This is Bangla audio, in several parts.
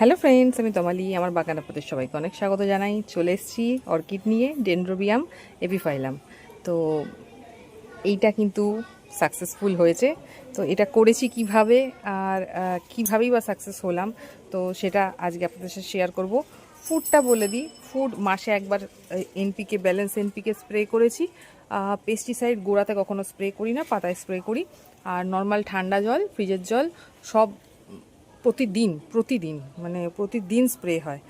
হ্যালো ফ্রেন্ডস আমি তমালি, আমার বাগান আপনাদের সবাইকে অনেক স্বাগত জানাই। চলে এসেছি অর্কিড নিয়ে ডেন্ড্রোবিয়াম এপিফাইলাম তো এইটা কিন্তু সাকসেসফুল হয়েছে। তো এটা করেছি কীভাবে আর কিভাবেই বা সাকসেস হলাম। তো সেটা আজকে আপনাদের সাথে শেয়ার করব। ফুডটা বলে দিই। ফুড মাসে একবার এনপিকে ব্যালেন্স এনপিকে স্প্রে করেছি। পেস্টিসাইড গোড়াতে কখনো স্প্রে করি না, পাতায় স্প্রে করি। আর নর্মাল ঠান্ডা জল ফ্রিজের জল, সব প্রতিদিন প্রতিদিন মানে প্রতিদিন স্প্রে হয়।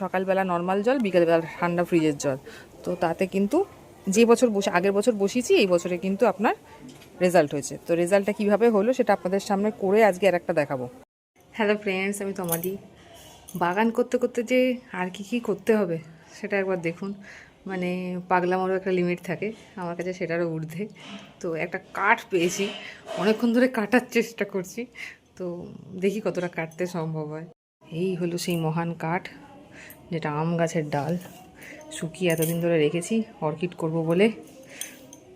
সকালবেলা নর্মাল জল, বিকালবেলা ঠান্ডা ফ্রিজের জল। তো তাতে কিন্তু যে বছর বসে, আগের বছর বসিয়েছি, এই বছরে কিন্তু আপনার রেজাল্ট হয়েছে। তো রেজাল্টটা কীভাবে হলো সেটা আপনাদের সামনে করে আজকে আর একটা দেখাবো। হ্যালো ফ্রেন্ডস আমি তোমাদি। বাগান করতে করতে যে আর কি কি করতে হবে, সেটা একবার দেখুন। মানে পাগলামোরও একটা লিমিট থাকে, আমার কাছে সেটারও ঊর্ধ্বে। তো একটা কাঠ পেয়েছি, অনেকক্ষণ ধরে কাটার চেষ্টা করছি। তো দেখি কতটা কাটতে সম্ভব হয়। এই হলো সেই মহান কাঠ, যেটা আম গাছের ডাল। শুকিয়ে এতদিন ধরে রেখেছি, অর্কিড করব বলে।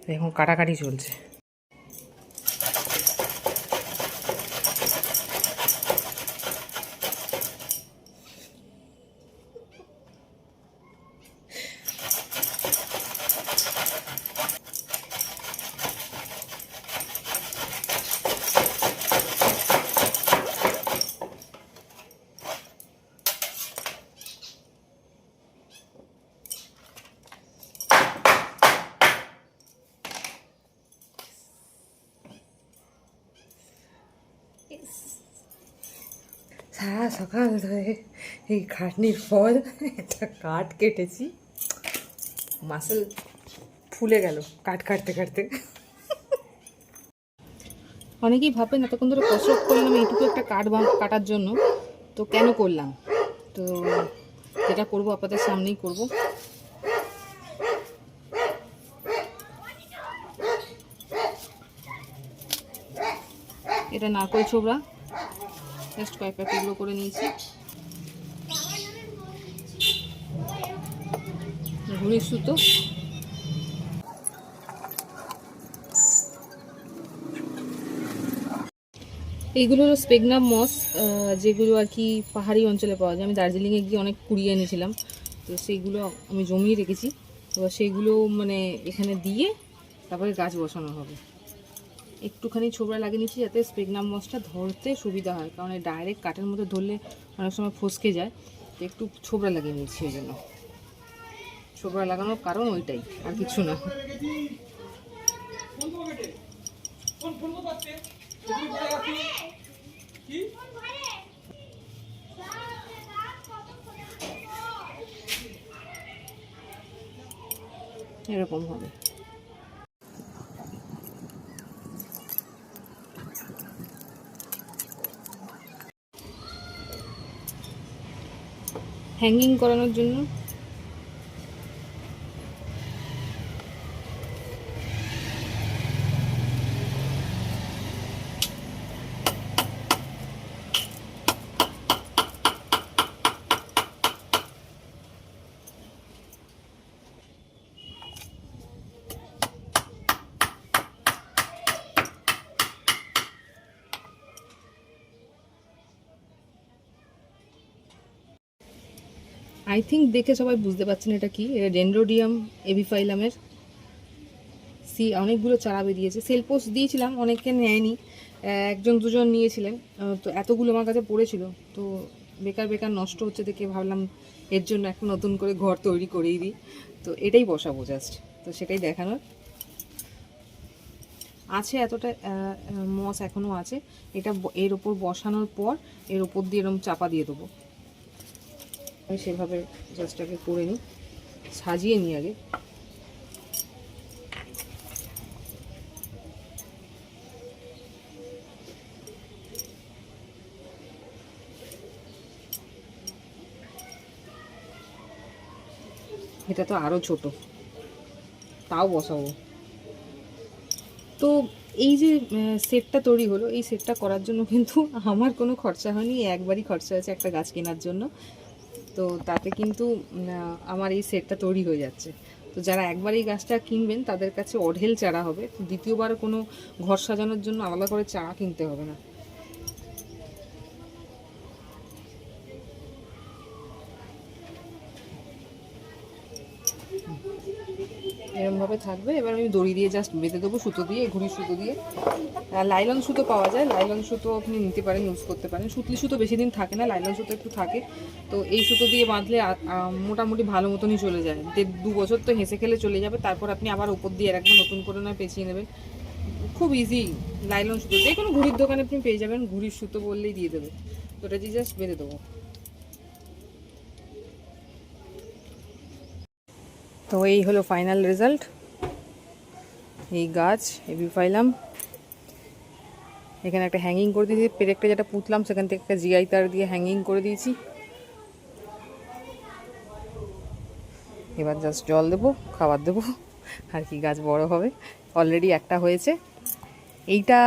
এখন কাটাকাটি চলছে। সকাল ধরে এই খাটনির ফল একটা কাঠ কেটেছি। মাসেল ফুলে গেল কাঠ কাটতে কাটতে। অনেকেই ভাবেন এতক্ষণ ধরে কসরত করলাম, এইটুকু একটা কাঠ কাটার জন্য। তো কেন করলাম? তো যেটা করব আপনাদের সামনেই করব। এটা নারকল ছোবড়া। জাস্ট কয়েকটা টুকরো করে নিয়েছি। ঘুড়ির সুতো। এইগুলো হলো স্পেগনাম মস যেগুলো আর কি পাহাড়ি অঞ্চলে পাওয়া যায়। আমি দার্জিলিংয়ে গিয়ে অনেক কুড়িয়ে এনেছিলাম। তো সেইগুলো আমি জমিয়ে রেখেছি। এবার সেইগুলো মানে এখানে দিয়ে তারপরে গাছ বসানো হবে। একটুখানি ছোবড়া লাগিয়ে নিচ্ছি যাতে স্পেগনাম মসটা ধরতে সুবিধা হয়। কারণ এই ডাইরেক্ট কাঠের মধ্যে ধরলে অনেক সময় ফসকে যায়। তো একটু ছোবড়া লাগিয়ে নিচ্ছি ওই জন্য। ছোবড়া লাগানোর কারণ ওইটাই, আর কিছু না। এরকম হবে। হ্যাঙ্গিং করানোর জন্য আই থিঙ্ক দেখে সবাই বুঝতে পারছেন এটা কি। এটা ডেন্ড্রোডিয়াম এভিফাইলামের সি, অনেকগুলো চারা বেরিয়েছে। সেল পোস্ট দিয়েছিলাম অনেকে নেয়নি। একজন, দুজন নিয়েছিলেন। তো এতগুলো আমার কাছে পড়েছিল। তো বেকার বেকার নষ্ট হচ্ছে দেখে ভাবলাম এর জন্য একটা নতুন করে ঘর তৈরি করেই দিই। তো এটাই বসাবো জাস্ট তো সেটাই দেখানোর। আছে এতটা মস এখনও আছে। এটা এর ওপর বসানোর পর এর ওপর দিয়ে এরকম চাপা দিয়ে দেবো। আমি সেভাবে জাস্ট আগে করে নিই। সাজিয়ে নিই আগে। এটা তো আরও ছোট। তাও বসাবো। তো এই যে সেটটা তৈরি হলো, এই সেটটা করার জন্য কিন্তু আমার কোনো খরচা হয়নি। একবারই খরচা হয়েছে একটা গাছ কেনার জন্য। তো তাতে কিন্তু আমার এই সেটটা তৈরি হয়ে যাচ্ছে। তো যারা একবার এই গাছটা কিনবেন, তাদের কাছে অঢেল চারা হবে। দ্বিতীয়বার কোনো ঘর সাজানোর জন্য আলাদা করে চারা কিনতে হবে না। এরমভাবে থাকবে। এবার আমি দড়ি দিয়ে জাস্ট বেঁধে দেবো, সুতো দিয়ে ঘুড়ি সুতো দিয়ে। লাইলন সুতো পাওয়া যায়। লাইলন সুতো আপনি নিতে পারেন ইউজ করতে পারেন। সুতলি সুতো বেশি দিন থাকে না, লাইলন সুতো একটু থাকে। তো এই সুতো দিয়ে বাঁধলে মোটামুটি ভালো মতনই চলে যায়। দেড় দু বছর তো হেসে খেলে চলে যাবে। তারপর আপনি আবার উপর দিয়ে রাখবেন নতুন করে নয় পেঁচিয়ে নেবেন। খুব ইজি লাইলন সুতো। যে কোনো ঘুড়ির দোকানে আপনি পেয়ে যাবেন। ঘুড়ির সুতো বললেই দিয়ে দেবে। তো ওটা দিয়ে জাস্ট বেঁধে দেবো। তো এই হলো ফাইনাল রেজাল্ট এই গাছ এবি পাইলাম। এখানে একটা হ্যাঙ্গিং করে দিয়েছি। পেরেকটা যেটা পুতলাম, সেখান থেকে একটা জিআই তার দিয়ে হ্যাঙ্গিং করে দিয়েছি। এবার জাস্ট জল দেবো, খাবার দেবো, আর কি গাছ বড় হবে। অলরেডি একটা হয়েছে। এইটা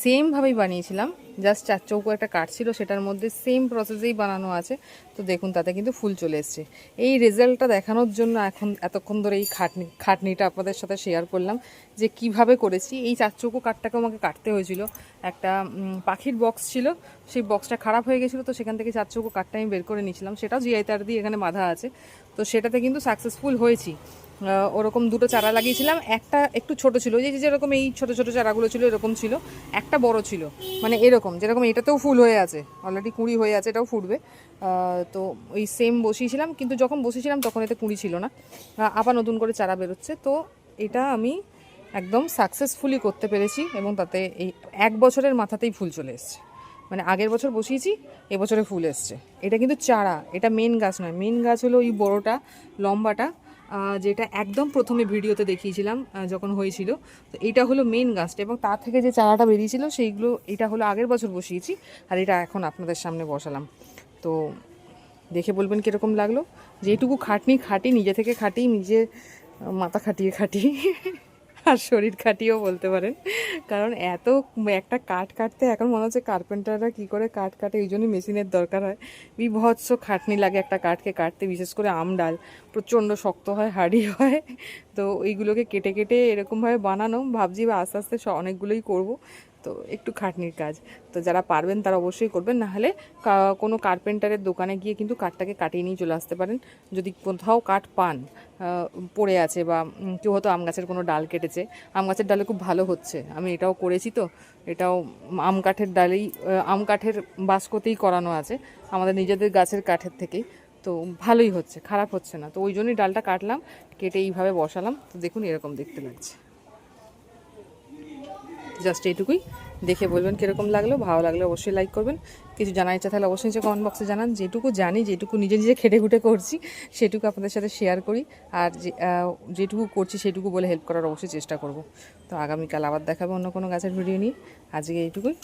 সেমভাবেই বানিয়েছিলাম। জাস্ট চার চৌকো একটা কাঠ ছিল, সেটার মধ্যে সেম প্রসেসেই বানানো আছে। তো দেখুন, তাতে কিন্তু ফুল চলে এসছে। এই রেজাল্টটা দেখানোর জন্য এখন এতক্ষণ ধরে এই খাটনি খাটনিটা আপনাদের সাথে শেয়ার করলাম যে কীভাবে করেছি। এই চার চৌকো কাঠটাকে আমাকে কাটতে হয়েছিল। একটা পাখির বক্স ছিল, সেই বক্সটা খারাপ হয়ে গেছিল, তো সেখান থেকে চার চৌকো কাঠটা আমি বের করে নিয়েছিলাম। সেটাও জিআই তার দিয়ে এখানে বাঁধা আছে। তো সেটাতে কিন্তু সাকসেসফুল হয়েছি। ওরকম দুটো চারা লাগিয়েছিলাম। একটা একটু ছোট ছিল যে যেরকম এই ছোট ছোট চারাগুলো ছিল এরকম ছিল, একটা বড় ছিল মানে এরকম, যেরকম এটাতেও ফুল হয়ে আছে অলরেডি কুঁড়ি হয়ে আছে, এটাও ফুটবে। তো ওই সেম বসিয়েছিলাম, কিন্তু যখন বসিয়েছিলাম তখন এতে কুঁড়ি ছিল না। আবার নতুন করে চারা বেরোচ্ছে, তো এটা আমি একদম সাকসেসফুলি করতে পেরেছি এবং তাতে এই এক বছরের মাথাতেই ফুল চলে এসছে। মানে আগের বছর বসিয়েছি, এবছরে ফুল এসছে। এটা কিন্তু চারা, এটা মেন গাছ নয় মেন গাছ হলো ওই বড়টা, লম্বাটা যেটা একদম প্রথমে ভিডিওতে দেখিয়েছিলাম যখন হয়েছিল। তো এটা হলো মেন গাছটা এবং তার থেকে যে চারাটা বেরিয়েছিল, সেইগুলো, এটা হলো আগের বছর বসিয়েছি আর এটা এখন আপনাদের সামনে বসালাম। তো দেখে বলবেন কীরকম লাগল? যেটুকু খাটনি, খাটি, নিজে থেকে খাটি, নিজে মাথা খাটিয়ে খাটি। আর শরীর খাটিয়েও বলতে পারেন। কারণ এত একটা কাঠ কাটতে এখন মনে হচ্ছে কার্পেন্টাররা কী করে কাঠ কাটে, এই জন্যই মেশিনের দরকার হয়। বিভৎস খাটনি লাগে একটা কাঠকে কাটতে, বিশেষ করে আম ডাল। প্রচণ্ড শক্ত হয়, হাড়ি হয়। তো এইগুলোকে কেটে কেটে এরকমভাবে বানানো। ভাবছি বা আস্তে আস্তে অনেকগুলোই করব। তো একটু খাটনির কাজ। তো যারা পারবেন তারা অবশ্যই করবেন, নাহলে কোনো কার্পেন্টারের দোকানে গিয়ে কিন্তু কাঠটাকে কাটিয়ে নিয়ে চলে আসতে পারেন। যদি কোথাও কাঠ পান পড়ে আছে বা কেউ হয়তো আম গাছের কোনো ডাল কেটেছে, আম গাছের ডালে খুব ভালো হচ্ছে। আমি এটাও করেছি তো, এটাও আম কাঠের ডালেই আম কাঠের বাস্কতেই করানো আছে, আমাদের নিজেদের গাছের কাঠের থেকেই। তো ভালোই হচ্ছে, খারাপ হচ্ছে না। তো ওই জন্যই ডালটা কাটলাম, কেটে এইভাবে বসালাম। তো দেখুন এরকম দেখতে লাগছে। জাস্ট এইটুকুই। দেখে বলবেন কীরকম লাগল, ভালো লাগলে অবশ্যই লাইক করবেন। কিছু জানার ইচ্ছা তাহলে অবশ্যই কমেন্ট বক্সে জানান। যেটুকু জানি, যেটুকু নিজে নিজে খেটে খুঁটে করছি, সেটুকু আপনাদের সাথে শেয়ার করি। আর যেটুকু করছি, সেটুকু বলে হেল্প করার অবশ্যই চেষ্টা করব। তো আগামীকাল আবার দেখাবো অন্য কোনো গাছের ভিডিও নিয়ে। আজকে এইটুকুই।